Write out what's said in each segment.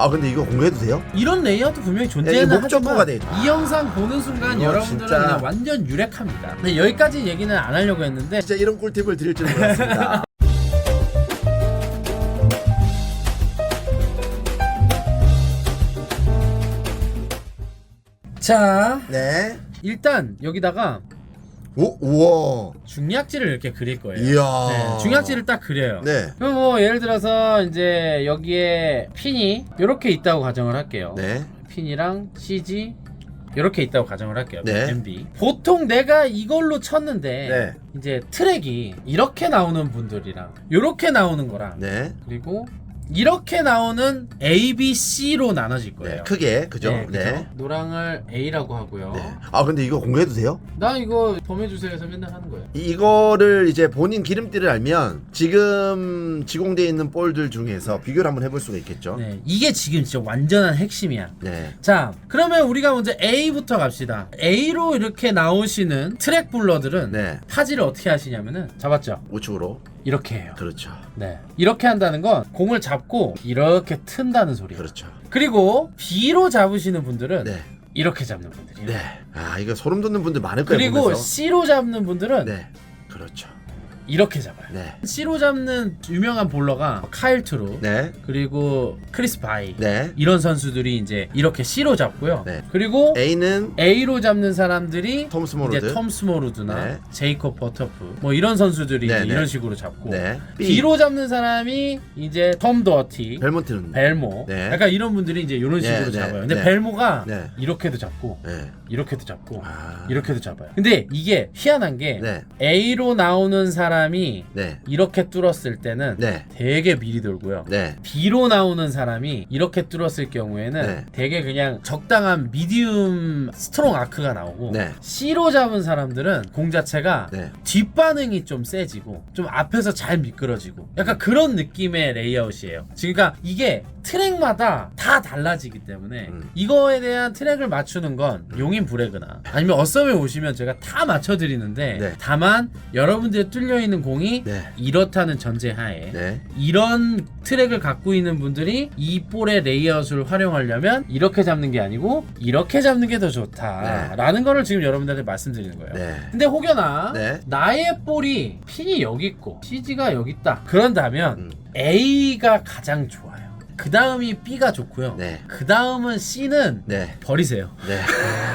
아 근데 이거 공개해도 돼요? 이런 레이아웃도 분명히 야, 존재는 하지만. 이 영상 보는 순간 여러분들은 진짜- 그냥 완전 유력합니다. 근데 여기까지 얘기는 안 하려고 했는데 진짜 이런 꿀팁을 드릴 줄 몰랐습니다. 자 네. 일단 여기다가 오 우와. 중약지를 이렇게 그릴 거예요. 이야. 네, 중약지를 딱 그려요. 네. 그럼 뭐 예를 들어서 이제 여기에 핀이 이렇게 있다고 가정을 할게요. 네. 핀이랑 CG 이렇게 있다고 가정을 할게요. 네. MB. 보통 내가 이걸로 쳤는데 네. 이제 트랙이 이렇게 나오는 분들이랑 이렇게 나오는 거랑 네. 그리고 이렇게 나오는 A, B, C로 나눠질 거예요. 네. 크게 그죠? 네, 네. 그죠? 노랑을 A라고 하고요. 네. 아 근데 이거 공개해도 돼요? 나 이거 범해주세요에서 맨날 하는 거예요. 이- 이거를 이제 본인 기름띠를 알면 지금 지공되어 있는 볼들 중에서 비교를 한번 해볼 수가 있겠죠. 네, 이게 지금 진짜 완전한 핵심이야. 네. 자, 그러면 우리가 먼저 A부터 갑시다. A로 이렇게 나오시는 트랙 블러들은 네. 파지를 어떻게 하시냐면은 잡았죠? 우측으로. 이렇게 해요. 그렇죠. 네. 이렇게 한다는 건 공을 잡고 이렇게 튼다는 소리예요. 그렇죠. 그리고 B로 잡으시는 분들은 네. 이렇게 잡는 분들이에요. 네. 아 이거 소름 돋는 분들 많을 거예요. 그리고 보면서. C로 잡는 분들은 네. 그렇죠. 이렇게 잡아요. 네. C로 잡는 유명한 볼러가 카일 트루 네. 그리고 크리스 바이 네. 이런 선수들이 이제 이렇게 C로 잡고요. 네. 그리고 A는 A로 잡는 사람들이 톰 스모르드. 이제 톰 스모르드나 네. 제이콥 버터프 뭐 이런 선수들이 네, 이제 네. 이런 식으로 잡고 네. B. B로 잡는 사람이 이제 톰 더티, 벨몬트는. 벨모 네. 약간 이런 분들이 이제 이런 네, 식으로 네, 잡아요. 근데 네. 벨모가 네. 이렇게도 잡고 네. 이렇게도 잡고 아. 이렇게도 잡아요. 근데 이게 희한한 게 네. A로 나오는 사람 이 네. 이렇게 뚫었을 때는 네. 되게 미리 돌고요. 네. B로 나오는 사람이 이렇게 뚫었을 경우에는 네. 되게 그냥 적당한 미디움 스트롱 아크가 나오고 네. C로 잡은 사람들은 공 자체가 네. 뒷반응이 좀 세지고 좀 앞에서 잘 미끄러지고 약간 그런 느낌의 레이아웃이에요. 그러니까 이게 트랙마다 다 달라지기 때문에 음. 이거에 대한 트랙을 맞추는 건 용인 브레그나 아니면 어썸에 오시면 제가 다 맞춰드리는데 네. 다만 여러분들의 뚫려 있는 공이 네. 이렇다는 전제하에 네. 이런 트랙을 갖고 있는 분들이 이 볼의 레이아웃을 활용하려면 이렇게 잡는 게 아니고 이렇게 잡는 게 더 좋다라는 거를 지금 여러분들한테 말씀드리는 거예요. 네. 근데 혹여나 네. 나의 볼이 핀이 여기 있고 CG가 여기 있다. 그런다면 음. A가 가장 좋아요. 그 다음이 B가 좋고요. 네. 그 다음은 C는 네. 버리세요. 네.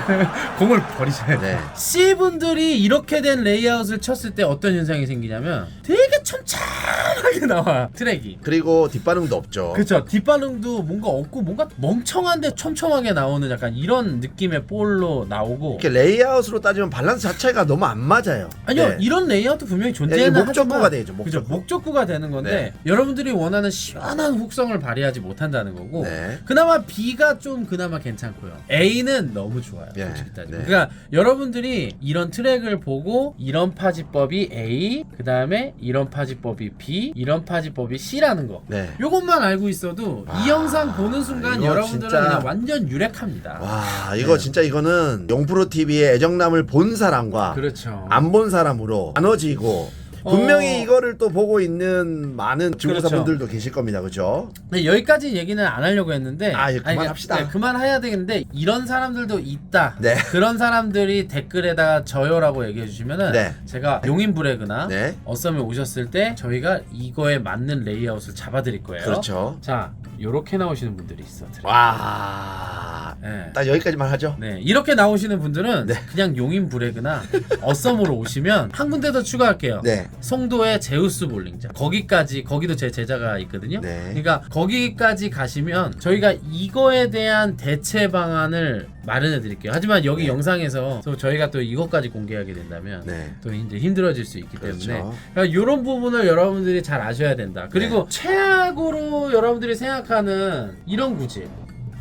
공을 버리세요. 네. C 분들이 이렇게 된 레이아웃을 쳤을 때 어떤 현상이 생기냐면 되게 천천하게 나와 트랙이. 그리고 뒷반응도 없죠. 그쵸 뒷반응도 뭔가 없고 뭔가 멍청한데 촘촘하게 나오는 약간 이런 느낌의 볼로 나오고 이렇게 레이아웃으로 따지면 밸런스 자체가 너무 안 맞아요. 아니요 네. 이런 레이아웃도 분명히 이게 존재는 목적구가 하지만 되죠, 그죠 목적구. 목적구가 되는 건데 네. 여러분들이 원하는 시원한 혹성을 발휘하지 못한다는 거고 네. 그나마 B가 좀 그나마 괜찮고요 A는 너무 좋아요 네. 솔직히 따지면 네. 그러니까 여러분들이 이런 트랙을 보고 이런 파지법이 A 그 다음에 이런 파지법이 B 이런 파지법이 C라는 거 네. 요것만 알고 있어도 와, 이 영상 보는 순간 이거 여러분들은 진짜- 그냥 완전 유력합니다 와, 이거 네. 진짜 이거는 용프로 TV의 애정남을 본 사람과 그렇죠 안 본 사람으로 나눠지고 분명히 어. 이거를 또 보고 있는 많은 중고사분들도 그렇죠. 계실 겁니다. 그죠? 네, 여기까지 얘기는 안 하려고 했는데 아, 예, 아니, 그만합시다. 네, 그만해야 되겠는데 이런 사람들도 있다 네. 그런 사람들이 댓글에다가 저요라고 얘기해 주시면은 네. 제가 용인 브레그나 네. 어썸에 오셨을 때 저희가 이거에 맞는 레이아웃을 잡아 드릴 거예요 그렇죠. 자 요렇게 나오시는 분들이 있어 트랙. 와. 네. 딱 여기까지만 하죠. 네, 이렇게 나오시는 분들은 네. 그냥 용인 브레그나 어썸으로 오시면 한 군데 더 추가할게요. 네. 송도의 제우스 볼링장 거기까지 거기도 제 제자가 있거든요. 네. 그러니까 거기까지 가시면 저희가 이거에 대한 대체 방안을 마련해 드릴게요. 하지만 여기 네. 영상에서 또 저희가 또 이것까지 공개하게 된다면 네. 또 이제 힘들어질 수 있기 그렇죠. 때문에 그러니까 이런 부분을 여러분들이 잘 아셔야 된다. 그리고 네. 최악으로 여러분들이 생각하는 이런 구질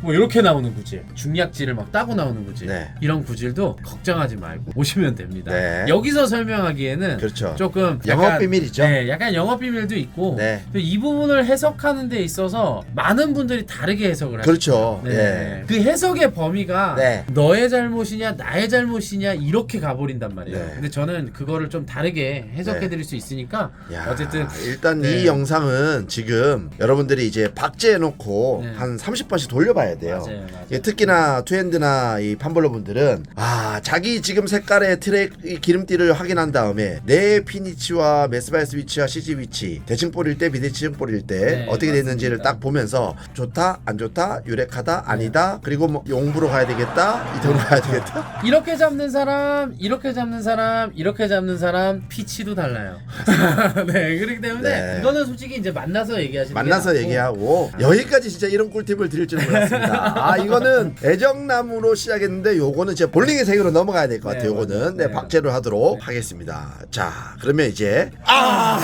뭐 이렇게 나오는 구질, 중약질을 막 따고 나오는 구질, 네. 이런 구질도 걱정하지 말고 오시면 됩니다. 네. 여기서 설명하기에는 그렇죠. 조금 영업 비밀이죠. 네, 약간 영업 비밀도 있고 네. 또 이 부분을 해석하는 데 있어서 많은 분들이 다르게 해석을 하죠. 그렇죠. 네. 예. 그 해석의 범위가 네. 너의 잘못이냐 나의 잘못이냐 이렇게 가버린단 말이에요. 네. 근데 저는 그거를 좀 다르게 해석해드릴 수 있으니까 야, 어쨌든 일단 네. 이 영상은 지금 여러분들이 이제 박제해놓고 네. 한 30번씩 돌려봐야 돼요. 맞아요, 맞아요. 예, 특히나 투핸드나 이 판블러 분들은 아 자기 지금 색깔의 트랙 이 기름띠를 확인한 다음에 내 피니치와 메스바이스 위치와 CG 위치 대칭 볼일 때 비대칭 볼일 때 네, 어떻게 됐는지를 맞습니다. 딱 보면서 좋다 안 좋다 유력하다 아니다 그리고 뭐 용부로 가야 되겠다 이동으로 가야 되겠다 이렇게 잡는 사람, 이렇게 잡는 사람, 이렇게 잡는 사람 피치도 달라요. 네, 그렇기 때문에 네. 이거는 솔직히 이제 만나서 얘기하시는 만나서 게 낫고. 얘기하고 여기까지 진짜 이런 꿀팁을 드릴 줄 몰랐 습니다. 아 이거는 애정나무로 시작했는데 요거는 진짜 볼링의 세계로 넘어가야 될것 네, 같아요. 요거는 네, 네. 박제로 하도록 하겠습니다. 자 그러면 이제 아!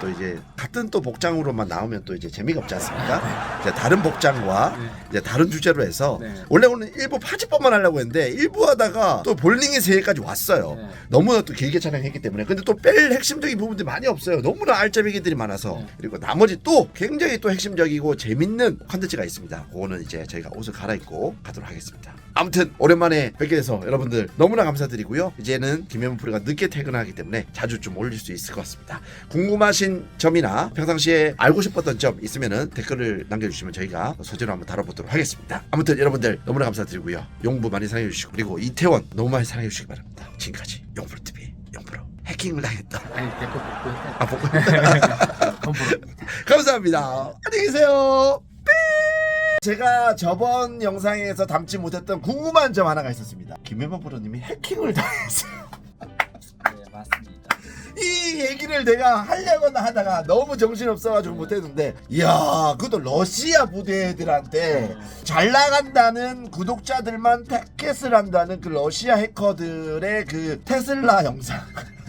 또 이제 같은 또 복장으로만 나오면 또 이제 재미가 없지 않습니까? 이제 다른 복장과 네. 이제 다른 주제로 해서 네. 원래 오늘 일부 파지법만 하려고 했는데 일부 하다가 또 볼링의 세계까지 왔어요. 네. 너무나 또 길게 촬영했기 때문에 근데 또 뺄 핵심적인 부분들이 많이 없어요. 너무나 알짜배기들이 많아서 네. 그리고 나머지 또 굉장히 또 핵심적이고 재밌는 컨텐츠가 있습니다. 그거는 이제 저희가 옷을 갈아입고 가도록 하겠습니다. 아무튼 오랜만에 뵙게 돼서 여러분들 너무나 감사드리고요. 이제는 김현문 프로가 늦게 퇴근하기 때문에 자주 좀 올릴 수 있을 것 같습니다. 궁금하신 점이나 평상시에 알고 싶었던 점 있으면은 댓글을 남겨주시면 저희가 소재로 한번 다뤄보도록 하겠습니다. 아무튼 여러분들 너무나 감사드리고요. 용부 많이 사랑해주시고 그리고 이태원 너무 많이 사랑해주시기 바랍니다. 지금까지 용프로TV 용프로 해킹을 당했다. 아니, 내거 복구했다. 아, 보고 건프로. 감사합니다. 안녕히 계세요. 삐! 제가 저번 영상에서 담지 못했던 궁금한 점 하나가 있었습니다. 김혜만 프로님이 해킹을 당했어요. 네 맞습니다. 이 얘기를 내가 하려거나 하다가 너무 정신없어가지고 못했는데 이야 그것도 러시아 부대들한테 잘 나간다는 구독자들만 타켓을 한다는 그 러시아 해커들의 그 테슬라 영상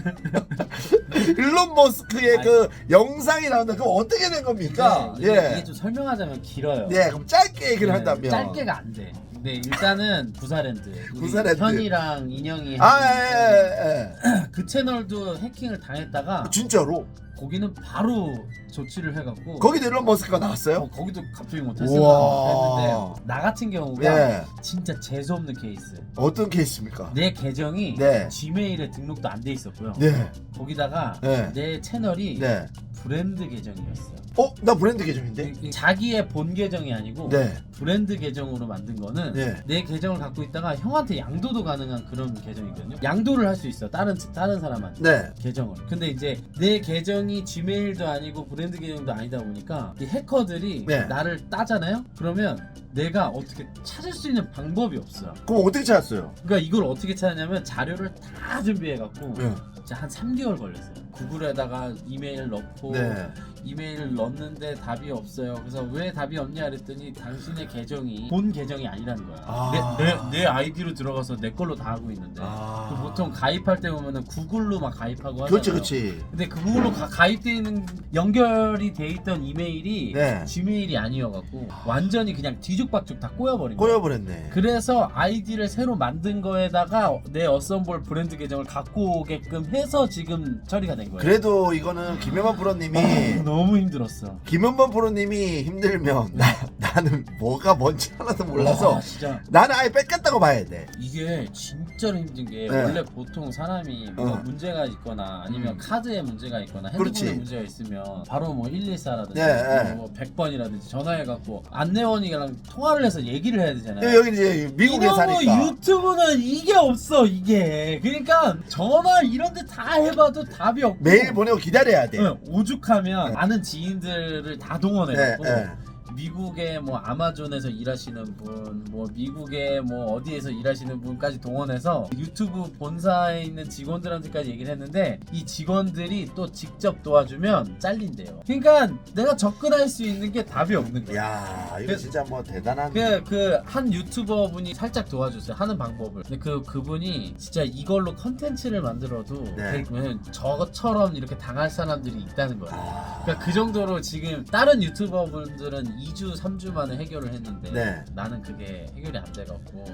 일론 머스크의 그 영상이 나오는데 그거 어떻게 된 겁니까? 네, 이게, 예. 이게 좀 설명하자면 길어요. 예, 그럼 짧게 얘기를 네, 한다면 짧게가 안 돼. 네 일단은 부사랜드. 우리 부사랜드. 현이랑 인형이 아, 했는데 예, 예, 예. 그 채널도 해킹을 당했다가 진짜로 거기는 바로 조치를 해갖고 거기도 일론 머스크가 나왔어요? 어, 거기도 갑자기 뭐 우와. 했는데 나 같은 경우가 예. 진짜 재수 없는 케이스. 어떤 케이스입니까? 내 계정이 네. 지메일에 등록도 안 돼 있었고요. 네, 거기다가 네. 내 채널이 네. 브랜드 계정이었어요. 어, 나 브랜드 계정인데? 자기의 본 계정이 아니고 네. 브랜드 계정으로 만든 거는 네. 내 계정을 갖고 있다가 형한테 양도도 가능한 그런 계정이거든요. 양도를 할 수 있어. 다른 다른 사람한테. 네. 계정을. 근데 이제 내 계정이 지메일도 아니고 브랜드 계정도 아니다 보니까 이 해커들이 네. 나를 따잖아요. 그러면 내가 어떻게 찾을 수 있는 방법이 없어. 그럼 어떻게 찾았어요? 그러니까 이걸 어떻게 찾았냐면 자료를 다 준비해 갖고 네. 진짜 한 3개월 걸렸어요. 구글에다가 이메일 넣고 네. 이메일을 넣었는데 답이 없어요. 그래서 왜 답이 없냐 그랬더니 당신의 계정이 본 계정이 아니라는 거야. 아. 내, 내, 내 아이디로 들어가서 내 걸로 다 하고 있는데. 아. 그 보통 가입할 때 보면은 구글로 막 가입하고 하잖아요. 그렇지, 그렇지. 근데 그걸로 가, 가입돼 있는 연결이 돼 있던 이메일이 네. 지메일이 아니어갖고 완전히 그냥 뒤죽박죽 다 꼬여버린 거야. 꼬여버렸네. 그래서 아이디를 새로 만든 거에다가 내 어썸볼 브랜드 계정을 갖고 오게끔 해서 지금 처리가 된 거예요. 그래도 이거는 김현만 프로님이 아, 너무 힘들었어. 김현만 프로님이 힘들면 나, 나는 뭐가 뭔지 하나도 몰라서 와, 진짜 나는 아예 뺏겼다고 봐야 돼. 이게 진 짜로 힘든 게 네. 원래 보통 사람이 뭐가 어. 문제가 있거나 아니면 음. 카드에 문제가 있거나 핸드폰에 그렇지. 문제가 있으면 바로 뭐 114라든지 네, 네. 뭐 100번이라든지 전화해갖고 안내원이랑 통화를 해서 얘기를 해야 되잖아요. 예, 여기 이제 미국에 이놈의 사니까. 유튜브는 이게 없어 이게 그러니까 전화 이런 데 다 해봐도 답이 없고 메일 보내고 기다려야 돼. 응, 오죽하면 네. 아는 지인들을 다 동원해 네, 갖고 네. 미국의 뭐 아마존에서 일하시는 분, 뭐 미국의 뭐 어디에서 일하시는 분까지 동원해서 유튜브 본사에 있는 직원들한테까지 얘기를 했는데 이 직원들이 또 직접 도와주면 잘린대요. 그러니까 내가 접근할 수 있는 게 답이 없는 거야. 야, 이거 그- 진짜 뭐 대단한. 그 그 한 유튜버 분이 살짝 도와줬어요 하는 방법을. 근데 그 그분이 진짜 이걸로 컨텐츠를 만들어도 네. 될- 왜냐면 저처럼 이렇게 당할 사람들이 있다는 거야. 아, 그러니까 그 정도로 지금 다른 유튜버 분들은 2주 3주 만에 해결을 했는데 네. 나는 그게 해결이 안 돼갖고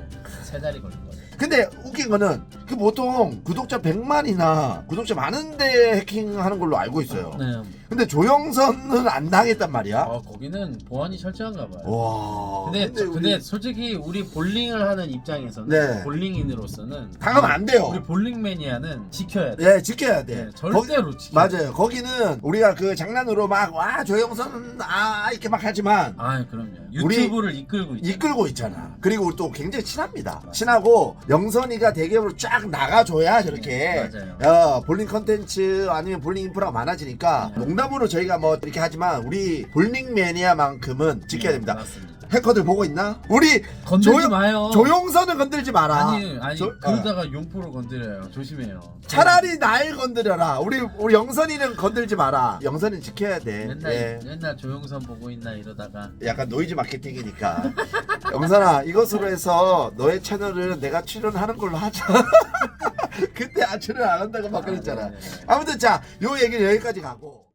세 달이 걸린 거죠. 근데 웃긴 거는 그 보통 구독자 100만이나 구독자 많은데 해킹하는 걸로 알고 있어요. 네. 근데 조영선은 안 당했단 말이야. 어, 거기는 보안이 철저한가 봐요. 와. 근데 근데, 우리 솔직히 우리 볼링을 하는 입장에서는 네. 볼링인으로서는 당하면 안 돼요. 우리 볼링 매니아는 지켜야 돼. 네, 지켜야 돼. 네, 절대로 돼. 맞아요. 거기는 우리가 그 장난으로 막 와 조영선은 아 이렇게 막 하지만 아, 그럼요. 우리 유튜브를 이끌고 있잖아요. 이끌고 있잖아. 그리고 또 굉장히 친합니다. 친하고 영선이가 대기업으로 쫙 나가줘야 저렇게 네, 맞아요. 어, 볼링 컨텐츠 아니면 볼링 인프라가 많아지니까 네. 농담으로 저희가 뭐 이렇게 하지만 우리 볼링 매니아만큼은 지켜야 됩니다. 네, 맞습니다. 해커들 보고 있나? 우리 건들지 조용- 마요. 조용선은 건들지 마라. 아니 아니 조- 어. 그러다가 용포로 건드려요. 조심해요. 차라리 날 건드려라. 우리 우리 영선이는 건들지 마라. 영선이는 지켜야 돼. 맨날 예. 맨날 조영선 보고 있나 이러다가 약간 노이즈 마케팅이니까. 영선아, 이것으로 해서 너의 채널은 내가 출연하는 걸로 하자. 그때 아 출연 안 한다고 막 그랬잖아. 아, 네 네 네. 아무튼 자, 요 얘기는 여기까지 가고.